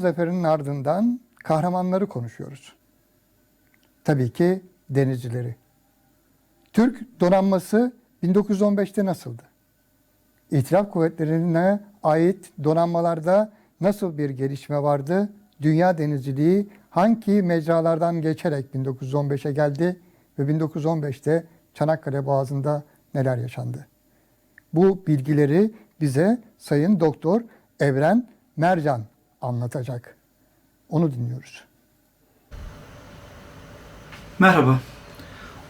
Zaferinin ardından kahramanları konuşuyoruz. Tabii ki denizcileri. Türk donanması 1915'te nasıldı? İtilaf kuvvetlerine ait donanmalarda nasıl bir gelişme vardı? Dünya denizciliği hangi mecralardan geçerek 1915'e geldi ve 1915'te Çanakkale Boğazı'nda neler yaşandı? Bu bilgileri bize Sayın Doktor Evren Mercan anlatacak. Onu dinliyoruz. Merhaba.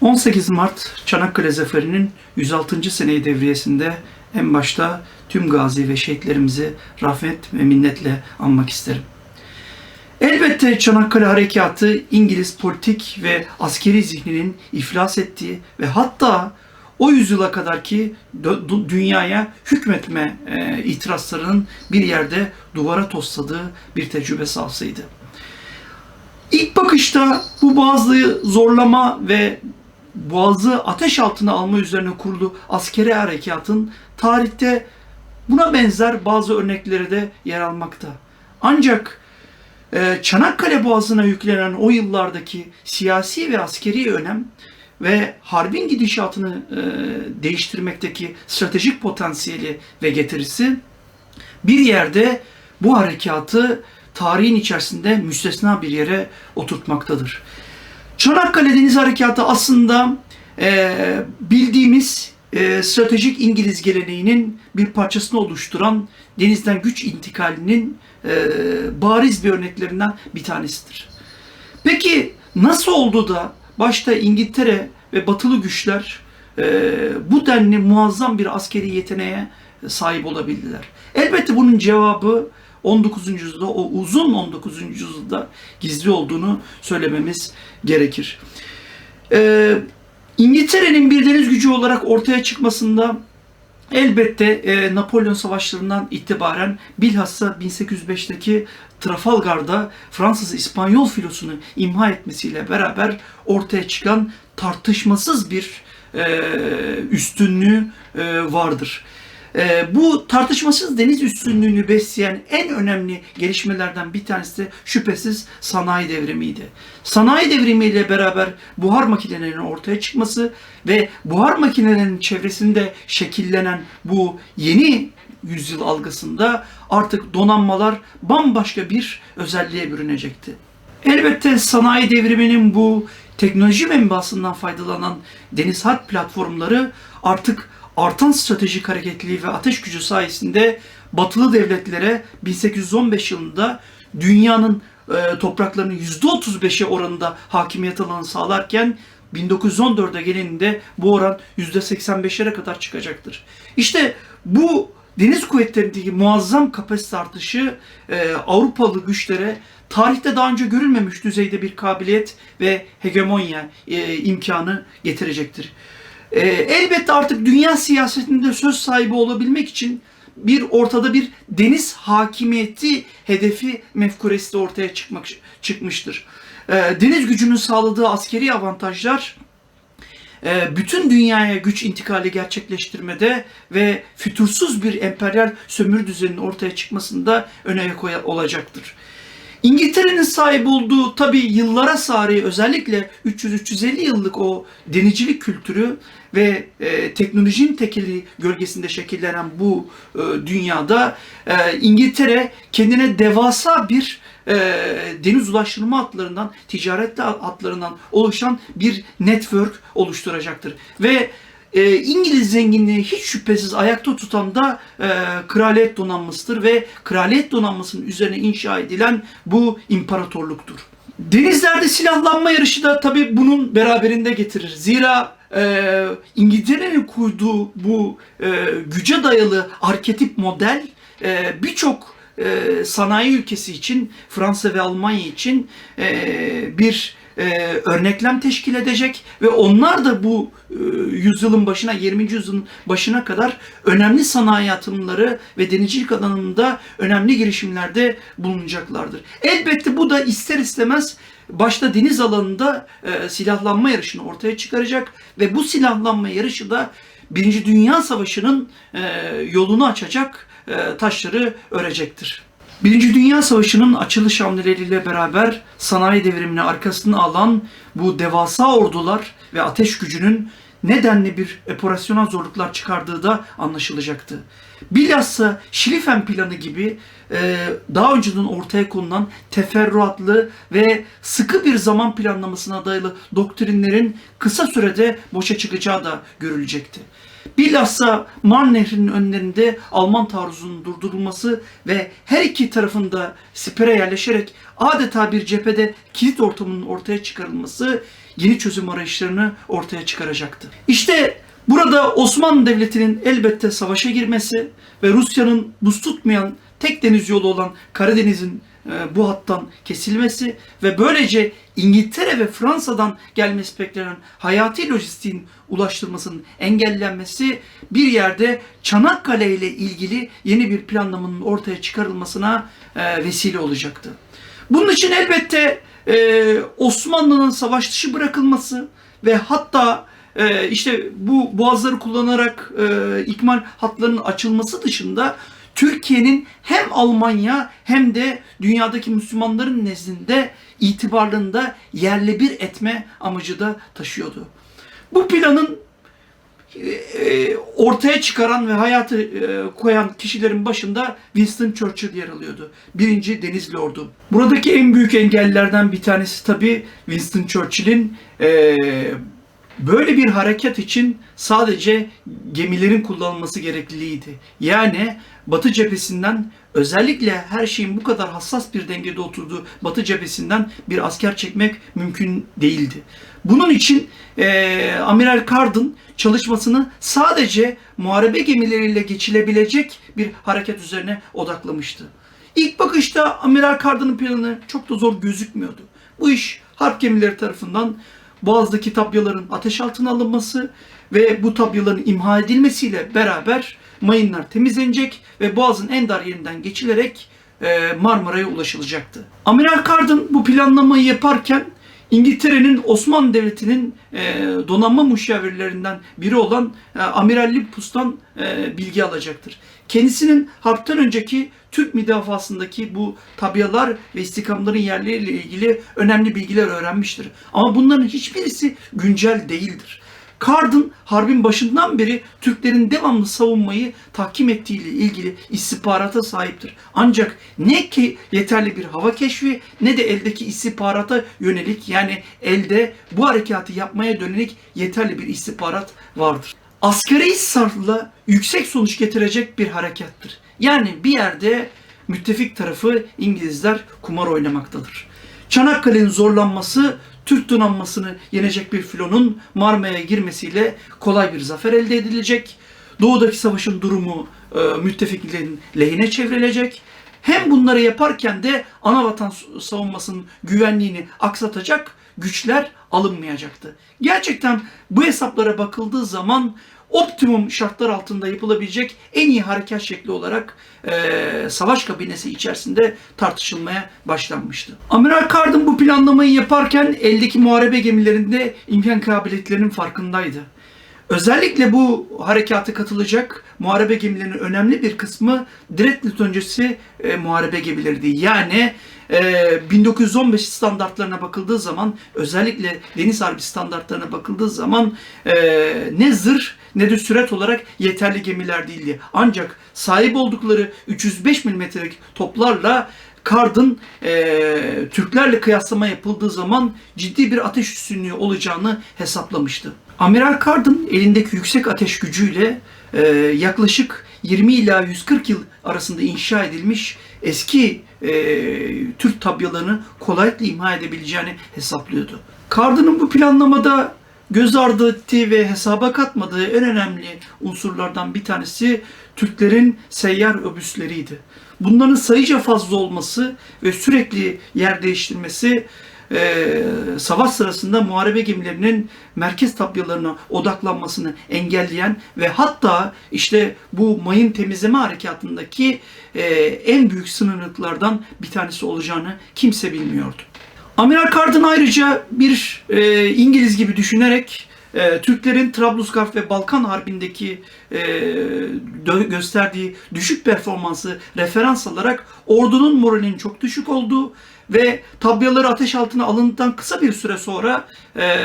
18 Mart Çanakkale Zaferi'nin 106. seneyi devriyesinde en başta tüm gazi ve şehitlerimizi rahmet ve minnetle anmak isterim. Elbette Çanakkale Harekatı İngiliz politik ve askeri zihninin iflas ettiği ve hatta o yüzyıla kadar ki dö- du- dünyaya hükmetme e, itirazlarının bir yerde duvara tosladığı bir tecrübe sahasıydı. İlk bakışta bu bazı zorlama ve boğazı ateş altına alma üzerine kurulu askeri harekatın tarihte buna benzer bazı örnekleri de yer almakta. Ancak e, Çanakkale Boğazı'na yüklenen o yıllardaki siyasi ve askeri önem ve harbin gidişatını e, değiştirmekteki stratejik potansiyeli ve getirisi bir yerde bu harekatı tarihin içerisinde müstesna bir yere oturtmaktadır. Çanakkale Deniz Harekatı aslında e, bildiğimiz e, stratejik İngiliz geleneğinin bir parçasını oluşturan denizden güç intikalinin e, bariz bir örneklerinden bir tanesidir. Peki nasıl oldu da başta İngiltere ve batılı güçler e, bu denli muazzam bir askeri yeteneğe sahip olabildiler? Elbette bunun cevabı 19. yüzyılda, o uzun 19. yüzyılda gizli olduğunu söylememiz gerekir. Ee, İngiltere'nin bir deniz gücü olarak ortaya çıkmasında elbette e, Napolyon savaşlarından itibaren bilhassa 1805'teki Trafalgar'da Fransız İspanyol filosunu imha etmesiyle beraber ortaya çıkan tartışmasız bir e, üstünlüğü e, vardır. Ee, bu tartışmasız deniz üstünlüğünü besleyen en önemli gelişmelerden bir tanesi de şüphesiz sanayi devrimiydi. Sanayi devrimiyle beraber buhar makinelerinin ortaya çıkması ve buhar makinelerinin çevresinde şekillenen bu yeni yüzyıl algısında artık donanmalar bambaşka bir özelliğe bürünecekti. Elbette sanayi devriminin bu teknoloji menbaasından faydalanan deniz harp platformları artık artan stratejik hareketliliği ve ateş gücü sayesinde batılı devletlere 1815 yılında dünyanın e, topraklarının %35'e oranında hakimiyet alanı sağlarken 1914'e gelininde bu oran %85'lere kadar çıkacaktır. İşte bu deniz kuvvetlerindeki muazzam kapasite artışı e, Avrupalı güçlere tarihte daha önce görülmemiş düzeyde bir kabiliyet ve hegemonya e, imkanı getirecektir. E, elbette artık dünya siyasetinde söz sahibi olabilmek için bir ortada bir deniz hakimiyeti hedefi mefkuresi de ortaya çıkmak çıkmıştır. E, deniz gücünün sağladığı askeri avantajlar e, bütün dünyaya güç intikali gerçekleştirmede ve fütursuz bir emperyal sömürü düzeninin ortaya çıkmasında öne olacaktır. İngiltere'nin sahip olduğu tabi yıllara sari özellikle 300-350 yıllık o denizcilik kültürü ve e, teknolojinin tekeli gölgesinde şekillenen bu e, dünyada e, İngiltere kendine devasa bir e, deniz ulaştırma hatlarından, ticaret hatlarından oluşan bir network oluşturacaktır. Ve e, İngiliz zenginliği hiç şüphesiz ayakta tutan da e, kraliyet donanmasıdır ve kraliyet donanmasının üzerine inşa edilen bu imparatorluktur. Denizlerde silahlanma yarışı da tabii bunun beraberinde getirir. Zira e, İngiltere'nin kurduğu bu e, güce dayalı arketip model e, birçok e, sanayi ülkesi için, Fransa ve Almanya için e, bir e, örneklem teşkil edecek ve onlar da bu e, yüzyılın başına, 20. yüzyılın başına kadar önemli sanayi atımları ve denizcilik alanında önemli girişimlerde bulunacaklardır. Elbette bu da ister istemez başta deniz alanında e, silahlanma yarışını ortaya çıkaracak ve bu silahlanma yarışı da Birinci Dünya Savaşı'nın e, yolunu açacak e, taşları örecektir. Birinci Dünya Savaşı'nın açılış hamleleriyle beraber sanayi devrimini arkasına alan bu devasa ordular ve ateş gücünün nedenli bir operasyonel zorluklar çıkardığı da anlaşılacaktı. Bilhassa Şilifen planı gibi e, daha önceden ortaya konulan teferruatlı ve sıkı bir zaman planlamasına dayalı doktrinlerin kısa sürede boşa çıkacağı da görülecekti. Bilhassa Marne Nehri'nin önlerinde Alman taarruzunun durdurulması ve her iki tarafında sipere yerleşerek adeta bir cephede kilit ortamının ortaya çıkarılması yeni çözüm arayışlarını ortaya çıkaracaktı. İşte burada Osmanlı Devleti'nin elbette savaşa girmesi ve Rusya'nın buz tutmayan tek deniz yolu olan Karadeniz'in bu hattan kesilmesi ve böylece İngiltere ve Fransa'dan gelmesi beklenen hayati lojistiğin ulaştırmasının engellenmesi bir yerde Çanakkale ile ilgili yeni bir planlamanın ortaya çıkarılmasına e, vesile olacaktı. Bunun için elbette e, Osmanlı'nın savaş dışı bırakılması ve hatta e, işte bu boğazları kullanarak ikmal hatlarının açılması dışında Türkiye'nin hem Almanya hem de dünyadaki Müslümanların nezdinde itibarlığını da yerle bir etme amacı da taşıyordu. Bu planın e, ortaya çıkaran ve hayatı e, koyan kişilerin başında Winston Churchill yer alıyordu. Birinci Denizli Ordu. Buradaki en büyük engellerden bir tanesi tabii Winston Churchill'in e, böyle bir harekat için sadece gemilerin kullanılması gerekliliğiydi. Yani Batı cephesinden özellikle her şeyin bu kadar hassas bir dengede oturduğu Batı cephesinden bir asker çekmek mümkün değildi. Bunun için e, Amiral Cardin çalışmasını sadece muharebe gemileriyle geçilebilecek bir hareket üzerine odaklamıştı. İlk bakışta Amiral Cardin'in planı çok da zor gözükmüyordu. Bu iş harp gemileri tarafından Boğaz'daki tabyaların ateş altına alınması ve bu tabyaların imha edilmesiyle beraber mayınlar temizlenecek ve Boğaz'ın en dar yerinden geçilerek e, Marmara'ya ulaşılacaktı. Amiral Cardin bu planlamayı yaparken İngiltere'nin Osmanlı Devleti'nin e, donanma müşavirlerinden biri olan e, Amiral Lipus'tan e, bilgi alacaktır. Kendisinin harpten önceki Türk müdafasındaki bu tabialar ve istikamların yerleriyle ilgili önemli bilgiler öğrenmiştir. Ama bunların hiçbirisi güncel değildir. Cardin harbin başından beri Türklerin devamlı savunmayı tahkim ettiğiyle ilgili istihbarata sahiptir. Ancak ne ki yeterli bir hava keşfi ne de eldeki istihbarata yönelik yani elde bu harekatı yapmaya dönelik yeterli bir istihbarat vardır. Askeri ısrarla yüksek sonuç getirecek bir harekattır. Yani bir yerde müttefik tarafı İngilizler kumar oynamaktadır. Çanakkale'nin zorlanması Türk donanmasını yenecek bir filonun Marmara'ya girmesiyle kolay bir zafer elde edilecek. Doğudaki savaşın durumu e, müttefiklerin lehine çevrilecek. Hem bunları yaparken de ana vatan savunmasının güvenliğini aksatacak güçler alınmayacaktı. Gerçekten bu hesaplara bakıldığı zaman optimum şartlar altında yapılabilecek en iyi harekat şekli olarak e, savaş kabinesi içerisinde tartışılmaya başlanmıştı. Amiral Cardin bu planlamayı yaparken eldeki muharebe gemilerinde imkan kabiliyetlerinin farkındaydı. Özellikle bu harekata katılacak muharebe gemilerinin önemli bir kısmı Dreadnought öncesi e, muharebe gemileriydi. Yani e, 1915 standartlarına bakıldığı zaman özellikle Deniz Harbi standartlarına bakıldığı zaman e, ne zırh ne de sürat olarak yeterli gemiler değildi. Ancak sahip oldukları 305 milimetrelik toplarla Kard'ın e, Türklerle kıyaslama yapıldığı zaman ciddi bir ateş üstünlüğü olacağını hesaplamıştı. Amiral Cardin elindeki yüksek ateş gücüyle e, yaklaşık 20 ila 140 yıl arasında inşa edilmiş eski e, Türk tabyalarını kolaylıkla imha edebileceğini hesaplıyordu. Cardin'in bu planlamada göz ardı ettiği ve hesaba katmadığı en önemli unsurlardan bir tanesi Türklerin seyyar obüsleriydi. Bunların sayıca fazla olması ve sürekli yer değiştirmesi e, savaş sırasında muharebe gemilerinin merkez tapyalarına odaklanmasını engelleyen ve hatta işte bu mayın temizleme harekatındaki e, en büyük sınırlıklardan bir tanesi olacağını kimse bilmiyordu. Amiral Cardin ayrıca bir e, İngiliz gibi düşünerek e, Türklerin Trablusgarp ve Balkan Harbi'ndeki e, gösterdiği düşük performansı referans alarak ordunun moralinin çok düşük olduğu ve tabyaları ateş altına alındıktan kısa bir süre sonra e,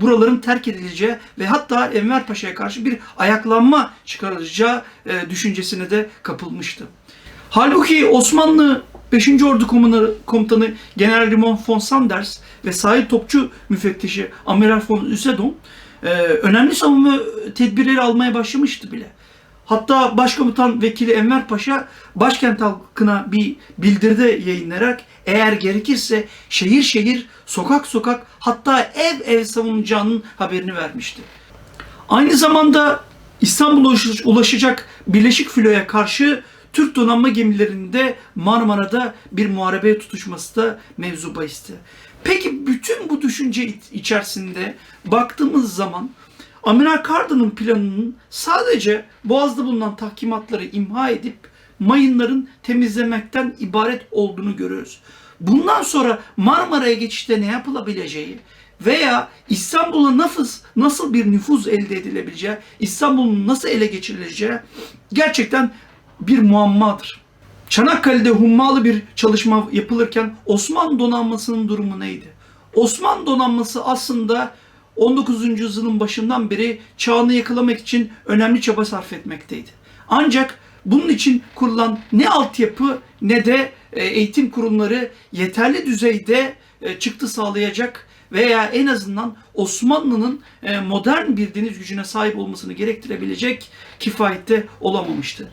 buraların terk edileceği ve hatta Enver Paşa'ya karşı bir ayaklanma çıkarılacağı e, düşüncesine de kapılmıştı. Halbuki Osmanlı 5. Ordu Komutanı, Komutanı General Raymond von Sanders ve sahil topçu müfettişi Amiral von Usedom e, önemli savunma tedbirleri almaya başlamıştı bile. Hatta Başkomutan Vekili Enver Paşa başkent halkına bir bildirde yayınlayarak eğer gerekirse şehir şehir, sokak sokak hatta ev ev savunacağının haberini vermişti. Aynı zamanda İstanbul'a ulaş- ulaşacak Birleşik Filo'ya karşı Türk donanma gemilerinde Marmara'da bir muharebeye tutuşması da mevzu bahisti. Peki bütün bu düşünce iç- içerisinde baktığımız zaman Amiral Carden'ın planının sadece Boğaz'da bulunan tahkimatları imha edip mayınların temizlemekten ibaret olduğunu görüyoruz. Bundan sonra Marmara'ya geçişte ne yapılabileceği veya İstanbul'a nasıl, nasıl bir nüfuz elde edilebileceği, İstanbul'un nasıl ele geçirileceği gerçekten bir muammadır. Çanakkale'de hummalı bir çalışma yapılırken Osmanlı donanmasının durumu neydi? Osmanlı donanması aslında 19. yüzyılın başından beri çağını yakalamak için önemli çaba sarf etmekteydi. Ancak bunun için kurulan ne altyapı ne de e, eğitim kurumları yeterli düzeyde e, çıktı sağlayacak veya en azından Osmanlı'nın e, modern bir deniz gücüne sahip olmasını gerektirebilecek kifayette olamamıştı.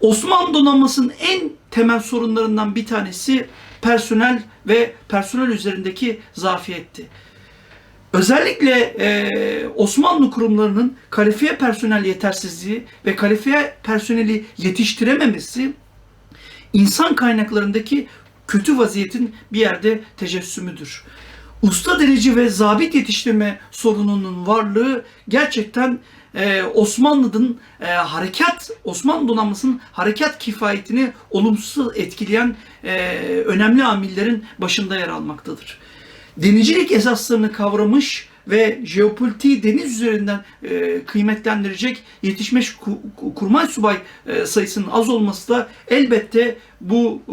Osmanlı donanmasının en temel sorunlarından bir tanesi personel ve personel üzerindeki zafiyetti. Özellikle e, Osmanlı kurumlarının kalifiye personel yetersizliği ve kalifiye personeli yetiştirememesi insan kaynaklarındaki kötü vaziyetin bir yerde tecessümüdür. Usta derece ve zabit yetiştirme sorununun varlığı gerçekten e, Osmanlı'nın e, harekat, Osmanlı donanmasının harekat kifayetini olumsuz etkileyen e, önemli amillerin başında yer almaktadır denizcilik esaslarını kavramış ve jeopolitiği deniz üzerinden e, kıymetlendirecek yetişmiş ku- ku- kurmay subay e, sayısının az olması da elbette bu e,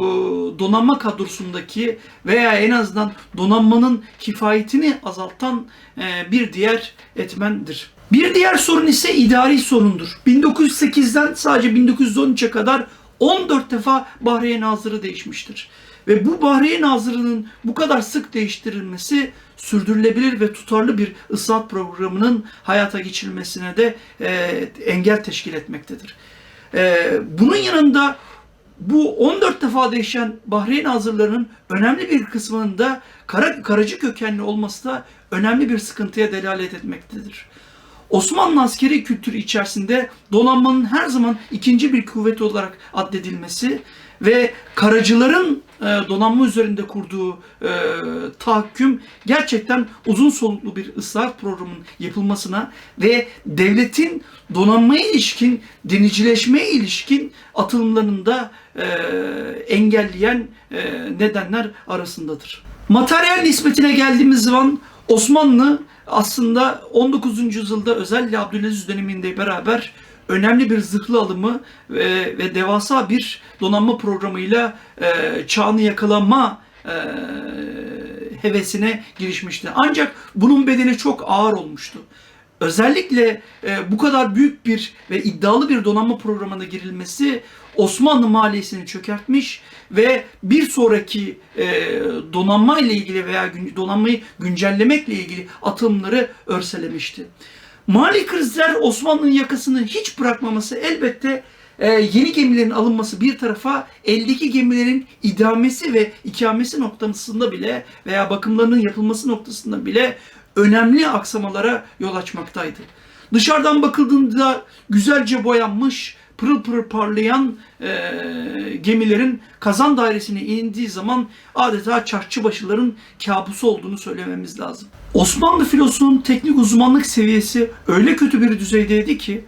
donanma kadrosundaki veya en azından donanmanın kifayetini azaltan e, bir diğer etmendir. Bir diğer sorun ise idari sorundur. 1908'den sadece 1913'e kadar 14 defa Bahriye Nazırı değişmiştir. Ve bu Bahriye Nazırı'nın bu kadar sık değiştirilmesi sürdürülebilir ve tutarlı bir ıslahat programının hayata geçirilmesine de e, engel teşkil etmektedir. E, bunun yanında bu 14 defa değişen Bahreyn Nazırlarının önemli bir kısmının da kara, karacı kökenli olması da önemli bir sıkıntıya delalet etmektedir. Osmanlı askeri kültürü içerisinde donanmanın her zaman ikinci bir kuvvet olarak addedilmesi ve karacıların e, donanma üzerinde kurduğu e, tahakküm gerçekten uzun soluklu bir ıslah programının yapılmasına ve devletin donanmaya ilişkin, denizcileşmeye ilişkin atılımlarını e, engelleyen e, nedenler arasındadır. Materyal nispetine geldiğimiz zaman Osmanlı aslında 19. yüzyılda özellikle Abdülaziz döneminde beraber önemli bir zırhlı alımı ve, ve devasa bir donanma programıyla e, çağını yakalama e, hevesine girişmişti. Ancak bunun bedeli çok ağır olmuştu. Özellikle e, bu kadar büyük bir ve iddialı bir donanma programına girilmesi Osmanlı maliyesini çökertmiş ve bir sonraki e, donanma ile ilgili veya gün, donanmayı güncellemekle ilgili atımları örselemişti. Mali krizler Osmanlı'nın yakasını hiç bırakmaması elbette e, yeni gemilerin alınması bir tarafa eldeki gemilerin idamesi ve ikamesi noktasında bile veya bakımlarının yapılması noktasında bile önemli aksamalara yol açmaktaydı. Dışarıdan bakıldığında güzelce boyanmış, pırıl pırıl parlayan e, gemilerin kazan dairesine indiği zaman adeta çarşıbaşıların kabusu olduğunu söylememiz lazım. Osmanlı filosunun teknik uzmanlık seviyesi öyle kötü bir düzeydeydi ki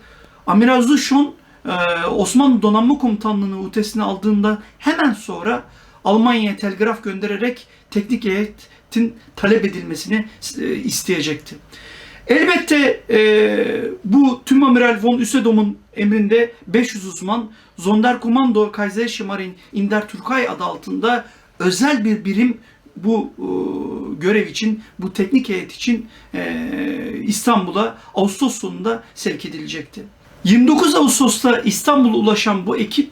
Amiral Zuşon e, Osmanlı Donanma Komutanlığı'nı utesine aldığında hemen sonra Almanya'ya telgraf göndererek teknik heyetin talep edilmesini e, isteyecekti. Elbette e, bu Tüm Amiral von Usedom'un emrinde 500 uzman Sonderkommando Kaiserschmarine in der Türkei adı altında özel bir birim bu e, görev için, bu teknik heyet için e, İstanbul'a Ağustos sonunda sevk edilecekti. 29 Ağustos'ta İstanbul'a ulaşan bu ekip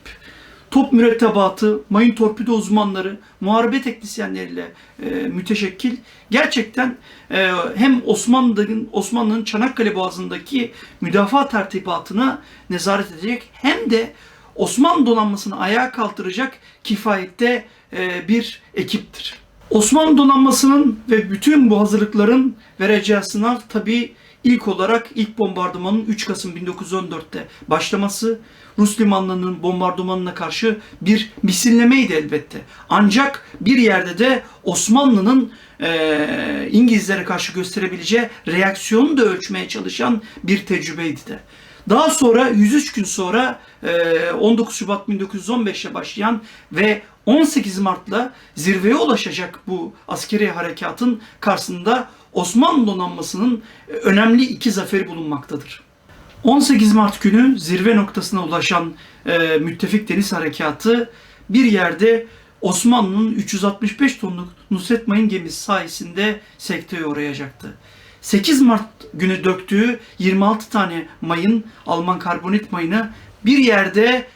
top mürettebatı, mayın torpido uzmanları, muharebe teknisyenleriyle e, müteşekkil gerçekten e, hem Osmanlı'nın Osmanlı'nın Çanakkale Boğazı'ndaki müdafaa tertibatına nezaret edecek hem de Osmanlı donanmasını ayağa kaldıracak kifayette e, bir ekiptir. Osmanlı donanmasının ve bütün bu hazırlıkların vereceği sınav tabii ilk olarak ilk bombardımanın 3 Kasım 1914'te başlaması Rus limanlarının bombardımanına karşı bir misillemeydi elbette. Ancak bir yerde de Osmanlı'nın eee, İngilizlere karşı gösterebileceği reaksiyonu da ölçmeye çalışan bir tecrübeydi de. Daha sonra 103 gün sonra eee, 19 Şubat 1915'te başlayan ve 18 Mart'la zirveye ulaşacak bu askeri harekatın karşısında Osmanlı donanmasının e, önemli iki zaferi bulunmaktadır. 18 Mart günü zirve noktasına ulaşan e, müttefik deniz harekatı bir yerde Osmanlı'nın 365 tonluk Nusret Mayın gemisi sayesinde sekteye uğrayacaktı. 8 Mart günü döktüğü 26 tane mayın, Alman karbonit mayını bir yerde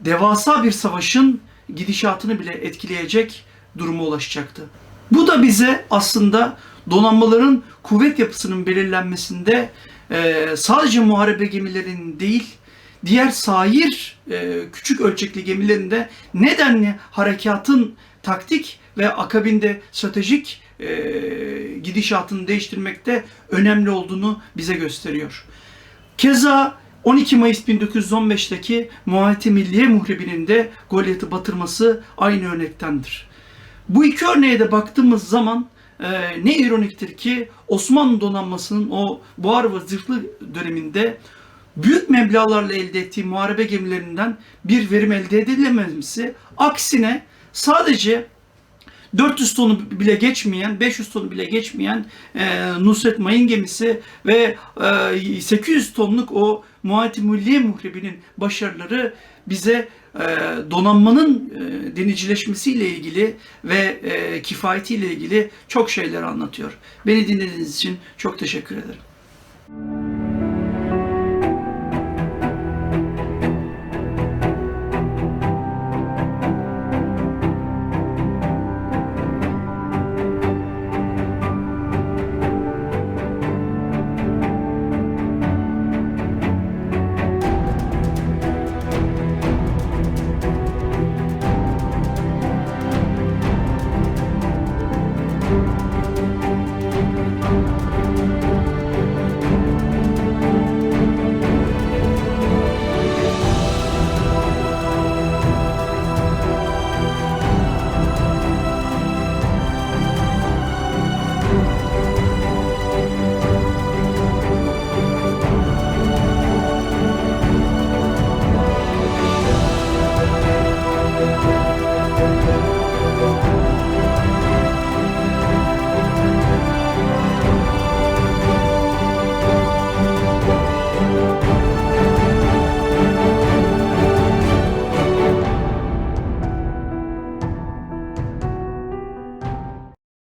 devasa bir savaşın gidişatını bile etkileyecek duruma ulaşacaktı. Bu da bize aslında donanmaların kuvvet yapısının belirlenmesinde e, sadece muharebe gemilerinin değil, diğer sair e, küçük ölçekli gemilerin de nedenli harekatın taktik ve akabinde stratejik e, gidişatını değiştirmekte önemli olduğunu bize gösteriyor. Keza 12 Mayıs 1915'teki Muharebe Milliye Muhrebi'nin de Golyat'ı batırması aynı örnektendir. Bu iki örneğe de baktığımız zaman e, ne ironiktir ki Osmanlı donanmasının o buhar ve zırhlı döneminde büyük meblağlarla elde ettiği muharebe gemilerinden bir verim elde edilememesi aksine sadece 400 tonu bile geçmeyen, 500 tonu bile geçmeyen e, Nusret Mayın gemisi ve e, 800 tonluk o Muayet-i Milliye Muhrebi'nin başarıları bize donanmanın e, denizcileşmesiyle ilgili ve e, kifayetiyle ilgili çok şeyler anlatıyor. Beni dinlediğiniz için çok teşekkür ederim.